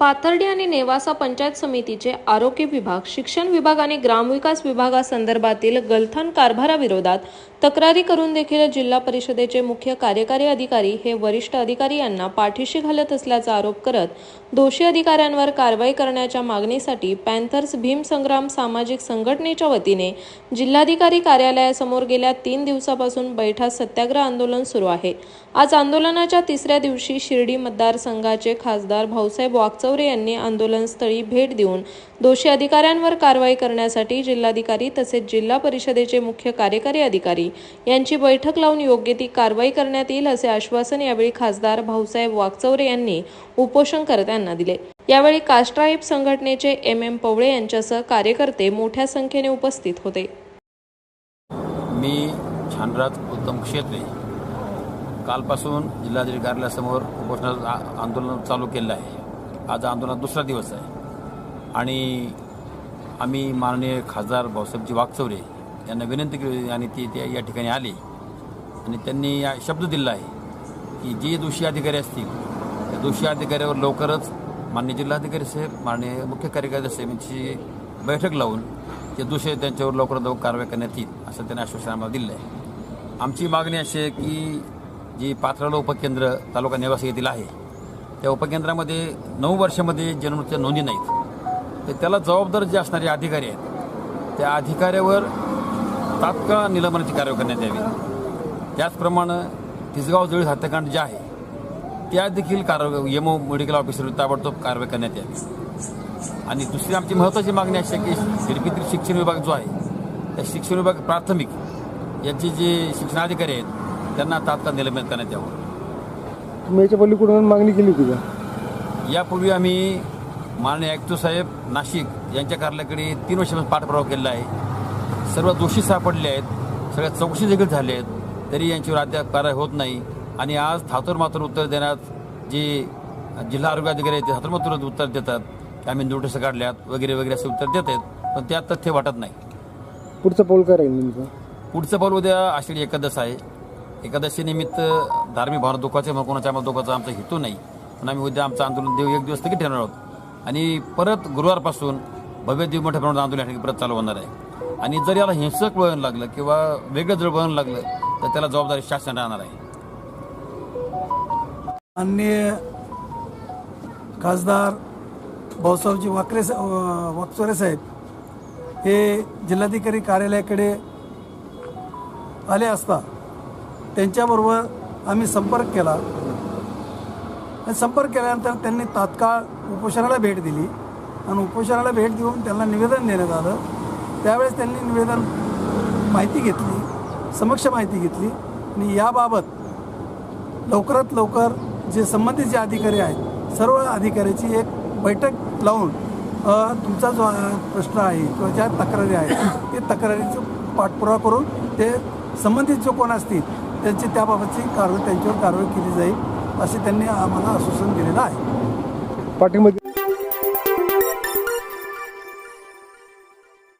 पाथर्डी आणि नेवासा पंचायत समितीचे आरोग्य विभाग शिक्षण विभाग आणि ग्रामविकास विभागासंदर्भातील गलथान कारभाराविरोधात तक्रारी करून देखील जिल्हा परिषदेचे मुख्य कार्यकारी अधिकारी हे वरिष्ठ अधिकारी यांना पाठीशी घालत असल्याचा आरोप करत दोषी अधिकाऱ्यांवर कारवाई करण्याच्या मागणीसाठी पॅन्थर्स भीम संग्राम सामाजिक संघटनेच्या वतीने जिल्हाधिकारी कार्यालयासमोर गेल्या तीन दिवसापासून बैठा सत्याग्रह आंदोलन सुरू आहे. आज आंदोलनाच्या तिसऱ्या दिवशी शिर्डी मतदारसंघाचे खासदार भाऊसाहेब वागचौरे यांनी आंदोलनस्थळी भेट देऊन दोषी अधिकाऱ्यांवर कारवाई करण्यासाठी जिल्हाधिकारी तसेच जिल्हा परिषदेचे मुख्य कार्यकारी अधिकारी यांची बैठक लावून योग्य ती कारवाई करण्यात येईल असे आश्वासन यावेळी खासदार भाऊसाहेब वागचौरे यांनी उपोषणकर्त्यांना दिले. यावेळी कास्ट्राईब संघटनेचे एम एम पवळे यांच्यासह कार्यकर्ते मोठ्या संख्येने उपस्थित होते. मी छानराज उत्तम क्षेत्रे कालपासून जिल्हाधिकारी कार्यालयासमोर उपोषणाचं आंदोलन चालू केलं आहे. आज आंदोलन दुसरा दिवस आहे. आणि आम्ही माननीय खासदार भाऊसाहेबजी वागचौरे यांना विनंती केली आणि ती ते या ठिकाणी आले. आणि त्यांनी या शब्द दिला आहे की जे दोषी अधिकारी असतील त्या दोषी अधिकाऱ्यावर लवकरच माननीय जिल्हाधिकारी साहेब माननीय मुख्य कार्यकारी साहेब यांची बैठक लावून ते दोषी त्यांच्यावर लवकरात लवकर कारवाई करण्यात येईल असं त्यांनी आश्वासन आम्हाला दिलं आहे. आमची मागणी अशी आहे की जी पात्राला उपकेंद्र तालुका निवासी येथील आहे त्या उपकेंद्रामध्ये नऊ वर्षामध्ये जन्ममृत्यू नोंदी नाहीत. तर त्याला जबाबदार जे असणारे अधिकारी आहेत त्या अधिकाऱ्यावर तात्काळ निलंबनाची कारवाई करण्यात यावी. त्याचप्रमाणे तिसगाव जळी हत्याकांड जे आहे त्या देखील कारवाई एमओ मेडिकल ऑफिसर ताबडतोब कारवाई करण्यात यावी. आणि दुसरी आमची महत्त्वाची मागणी अशी आहे की शिरपीतील शिक्षण विभाग जो आहे त्या शिक्षण विभाग प्राथमिक यांचे जे शिक्षणाधिकारी आहेत त्यांना तात्काळ निलंबित करण्यात यावं. तुम्ही याच्या पलीकडून मागणी केली होती का? यापूर्वी आम्ही माननीय आयुक्त साहेब नाशिक यांच्या कार्यालयाकडे तीन वर्षापासून पाठपुरावा केलेला आहे. सर्व दोषी सापडले आहेत. सगळ्या चौकशी देखील झाले आहेत. तरी यांच्यावर अद्याप कारवाई होत नाही. आणि आज थातूर मात्र उत्तर देण्यात जे जिल्हा आरोग्य अधिकारी आहेत ते थातूर मात्र उत्तर देतात. आम्ही नोटीस काढल्यात वगैरे वगैरे असे उत्तर देत आहेत. पण त्यात तथ्य वाटत नाही. पुढचं पाऊल काय राहील नेमकं पुढचं पाऊल उद्या आषाढी एकादश आहे. एकादशी निमित्त धार्मिक भावना दुखाचे म्हणून कोणाच्या आम्हाला दुखाचा आमचा हेतू नाही. पण आम्ही उद्या आमचं आंदोलन देऊ एक दिवस स्थगित ठेवणार आहोत. आणि परत गुरुवारपासून भव्य दिव मोठ्या प्रमाणात आंदोलन परत चालू होणार आहे. आणि जर याला हिंसक वळण लागलं किंवा वेगळं जर वळण लागलं तर त्याला जबाबदारी शासन राहणार आहे. माननीय खासदार भाऊसाहेबजी वाकरे वाकचोरे साहेब हे जिल्हाधिकारी कार्यालयाकडे आले असता त्यांच्याबरोबर आम्ही संपर्क केला. आणि संपर्क केल्यानंतर त्यांनी तात्काळ उपोषणाला भेट दिली. आणि उपोषणाला भेट देऊन त्यांना निवेदन देण्यात आलं. त्यावेळेस त्यांनी निवेदन माहिती घेतली समक्ष माहिती घेतली आणि याबाबत लवकरात लवकर जे संबंधित जे अधिकारी आहेत सर्व अधिकाऱ्याची एक बैठक लावून तुमचा जो प्रश्न आहे किंवा ज्या तक्रारी आहेत ते तक्रारीचं पाठपुरावा करून ते संबंधित जो कोण असतील त्यांची त्याबाबतची कारवाई त्यांच्यावर कारवाई केली जाईल असे त्यांनी आम्हाला आश्वासन दिलेलं आहे. पाठीमध्ये